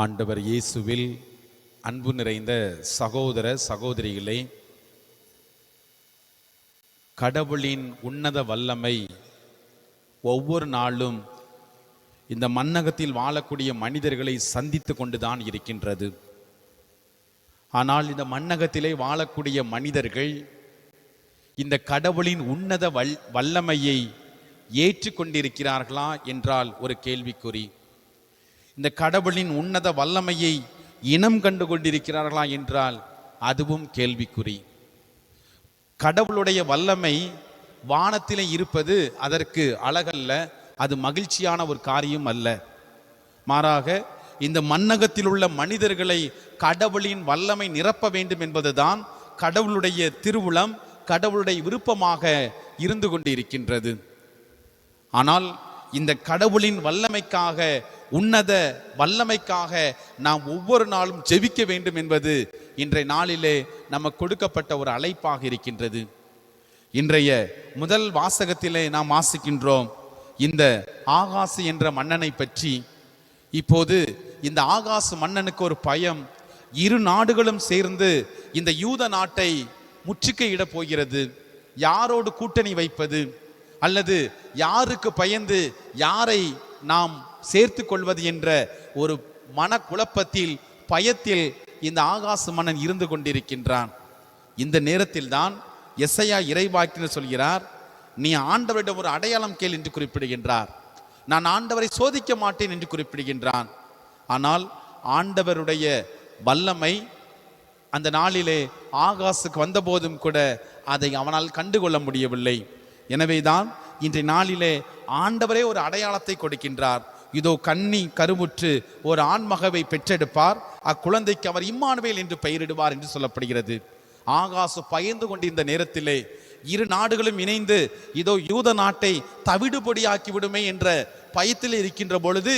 ஆண்டவர் இயேசுவில் அன்பு நிறைந்த சகோதர சகோதரிகளே கடவுளின் உன்னத வல்லமை ஒவ்வொரு நாளும் இந்த மன்னகத்தில் வாழக்கூடிய மனிதர்களை சந்தித்து கொண்டுதான் இருக்கின்றது. ஆனால் இந்த மன்னகத்திலே வாழக்கூடிய மனிதர்கள் இந்த கடவுளின் உன்னத வல் வல்லமையை ஏற்றுக்கொண்டிருக்கிறார்களா என்றால் ஒரு கேள்விக்குறி. இந்த கடவுளின் உன்னத வல்லமையை இனம் கண்டு கொண்டிருக்கிறார்களா என்றால் அதுவும் கேள்விக்குறி. கடவுளுடைய வல்லமை வானத்திலே இருப்பது அதற்கு அழகல்ல அது மகிழ்ச்சியான ஒரு காரியம் அல்ல. மாறாக இந்த மன்னகத்தில் உள்ள மனிதர்களை கடவுளின் வல்லமை நிரப்ப வேண்டும் என்பதுதான் கடவுளுடைய திருவுளம் கடவுளுடைய விருப்பமாக இருந்து கொண்டிருக்கின்றது. ஆனால் இந்த கடவுளின் வல்லமைக்காக உன்னத வல்லமைக்காக நாம் ஒவ்வொரு நாளும் ஜெபிக்க வேண்டும் என்பது இன்றைய நாளிலே நமக்கு கொடுக்கப்பட்ட ஒரு அழைப்பாக இருக்கின்றது. இன்றைய முதல் வாசகத்திலே நாம் வாசிக்கின்றோம் இந்த ஆகாசு என்ற மன்னனை பற்றி. இப்போது இந்த ஆகாசு மன்னனுக்கு ஒரு பயம் இரு நாடுகளும் சேர்ந்து இந்த யூத நாட்டை முற்றுக்கையிடப் போகிறது. யாரோடு கூட்டணி வைப்பது அல்லது யாருக்கு பயந்து யாரை நாம் சேர்த்து கொள்வது என்ற ஒரு மனக்குழப்பத்தில் பயத்தில் இந்த ஆகாச மன்னன் இருந்து கொண்டிருக்கின்றான். இந்த நேரத்தில் தான் எஸ்ஐயா இறைவாக்கினர் சொல்கிறார் நீ ஆண்டவரிடம் ஒரு அடையாளம் கேள் என்று குறிப்பிடுகின்றார். நான் ஆண்டவரை சோதிக்க மாட்டேன் என்று குறிப்பிடுகின்றான். ஆனால் ஆண்டவருடைய வல்லமை அந்த நாளிலே ஆகாசுக்கு வந்தபோதும் கூட அதை அவனால் கண்டுகொள்ள முடியவில்லை. எனவேதான் இன்றைய நாளிலே ஆண்டவரே ஒரு அடையாளத்தை கொடுக்கின்றார். இதோ கன்னி கருமுற்று ஒரு ஆண்மகவை பெற்றெடுப்பார். அக்குழந்தைக்கு அவர் இம்மானுவேல் என்று பெயரிடுவார் என்று சொல்லப்படுகிறது. ஆகாசு பயந்து கொண்டிருந்த நேரத்திலே இரு நாடுகளும் இணைந்து இதோ யூத நாட்டை தவிடுபொடியாக்கி விடுமே என்ற பயத்தில் இருக்கின்ற பொழுது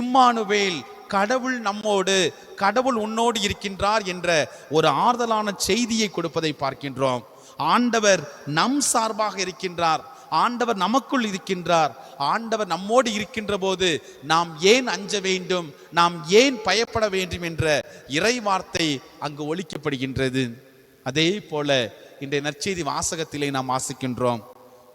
இம்மானுவேல் கடவுள் நம்மோடு கடவுள் உன்னோடு இருக்கின்றார் என்ற ஒரு ஆறுதலான செய்தியை கொடுப்பதை பார்க்கின்றோம். ஆண்டவர் நம் சார்பாக இருக்கின்றார். ஆண்டவர் நமக்குள் இருக்கின்றார். ஆண்டவர் நம்மோடு இருக்கின்ற போது நாம் ஏன் அஞ்ச வேண்டும்? நாம் ஏன் பயப்பட வேண்டும் என்ற இறை வார்த்தை அங்கு ஒழிக்கப்படுகின்றது அதே போல இன்றைய நற்செய்தி வாசகத்திலே நாம் வாசிக்கின்றோம்.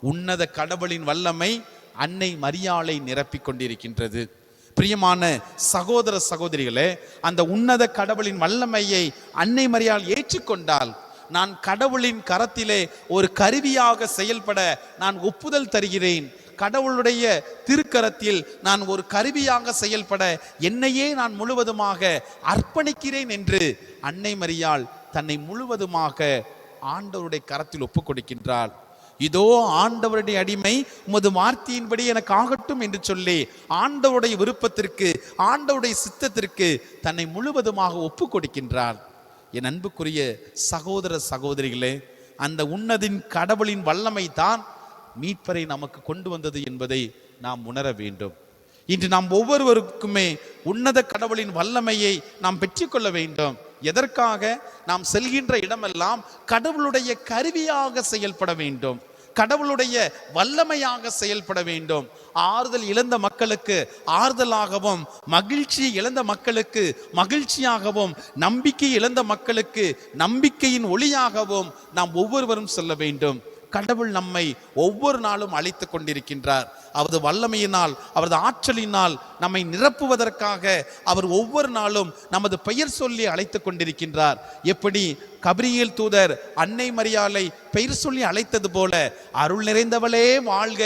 உன்னத கடவுளின் வல்லமை அன்னை மரியாளை நிரப்பிக் கொண்டிருக்கின்றது பிரியமான சகோதர சகோதரிகளே அந்த உன்னத கடவுளின் வல்லமையை அன்னை மரியாள் ஏற்றுக்கொண்டால் நான் கடவுளின் கரத்திலே ஒரு கருவியாக செயல்பட நான் ஒப்புதல் தருகிறேன். கடவுளுடைய திருக்கரத்தில் நான் ஒரு கருவியாக செயல்பட என்னையே நான் முழுவதுமாக அர்ப்பணிக்கிறேன் என்று அன்னை மரியாள் தன்னை முழுவதுமாக ஆண்டவருடைய கரத்தில் ஒப்புக் கொடுக்கின்றாள். இதோ ஆண்டவருடைய அடிமை உமது வார்த்தையின்படி எனக்கு ஆகட்டும் என்று சொல்லி ஆண்டவருடைய விருப்பத்திற்கு ஆண்டவருடைய சித்தத்திற்கு தன்னை முழுவதுமாக ஒப்புக் கொடுக்கின்றாள். என் அன்புக்குரிய சகோதர சகோதரிகளே அந்த உன்னதின் கடவுளின் வல்லமை தான் மீட்பரை நமக்கு கொண்டு வந்தது என்பதை நாம் உணர வேண்டும். இன்று நாம் ஒவ்வொருவருக்குமே உன்னத கடவுளின் வல்லமையை நாம் பெற்றுக்கொள்ள வேண்டும். எதற்காக? நாம் செல்கின்ற இடமெல்லாம் கடவுளுடைய கருவியாக செயல்பட வேண்டும். கடவுளுடைய வல்லமையாக செயல்பட வேண்டும். ஆறுதல் இழந்த மக்களுக்கு ஆறுதலாகவும் மகிழ்ச்சி இழந்த மக்களுக்கு மகிழ்ச்சியாகவும் நம்பிக்கை இழந்த மக்களுக்கு நம்பிக்கையின் ஒளியாகவும் நாம் ஒவ்வொருவரும் சொல்ல வேண்டும். கடவுள் நம்மை ஒவ்வொரு நாளும் அழைத்து கொண்டிருக்கின்றார். அவரது வல்லமையினால் அவரது ஆற்றலினால் நம்மை நிரப்புவதற்காக அவர் ஒவ்வொரு நாளும் நமது பெயர் சொல்லி அழைத்து கொண்டிருக்கின்றார். எப்படி? கபிரியல் தூதர் அன்னை மரியாளை பெயர் சொல்லி அழைத்தது போல அருள் நிறைந்தவளே வாழ்க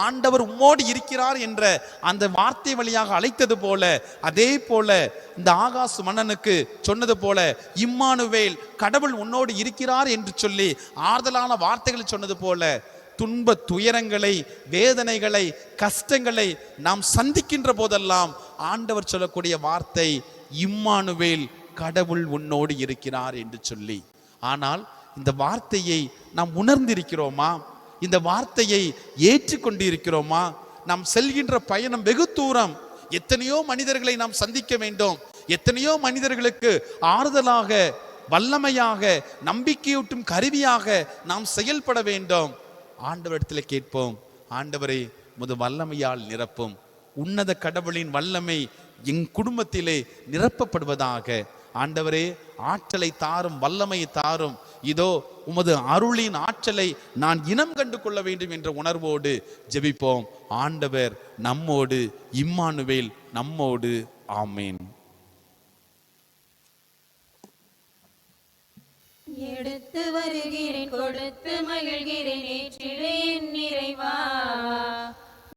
ஆண்டவர் உம்மோடு இருக்கிறார் என்ற அந்த வார்த்தை வழியாக அழைத்தது போல அதே போல இந்த ஆகாசு மன்னனுக்கு சொன்னது போல இம்மானுவேல் கடவுள் உன்னோடு இருக்கிறார் என்று சொல்லி ஆறுதலான வார்த்தைகளை சொன்னது போல துன்ப துயரங்களை வேதனைகளை கஷ்டங்களை நாம் சந்திக்கின்ற போதெல்லாம் ஆண்டவர் சொல்லக்கூடிய வார்த்தை இம்மானுவேல் கடவுள் உன்னோடு இருக்கிறார் என்று சொல்லி. ஆனால் இந்த வார்த்தையை நாம் உணர்ந்திருக்கிறோமா? இந்த வார்த்தையை ஏற்றுக்கொண்டு இருக்கிறோமா நாம் செல்கின்ற பயணம் வெகு தூரம். எத்தனையோ மனிதர்களை நாம் சந்திக்க வேண்டும். எத்தனையோ மனிதர்களுக்கு ஆறுதலாக வல்லமையாக நம்பிக்கையூட்டும் கருவியாக நாம் செயல்பட வேண்டும். ஆண்டவரிடத்தில் கேட்போம் ஆண்டவரை முது வல்லமையால் நிரப்பும். உன்னத கடவுளின் வல்லமை என் குடும்பத்திலே நிரப்பப்படுவதாக. ஆண்டவரே ஆற்றலை தாரும் வல்லமை தாரும். இதோ உமது அருளின் ஆற்றலை நான் இனம் கண்டு கொள்ள வேண்டும் என்ற உணர்வோடு ஜெபிப்போம். ஆண்டவர் நம்மோடு இம்மானுவேல் நம்மோடு. ஆமேன். எடுத்து வருகிறேன் கொடுத்து மகிழ்கிறேன்.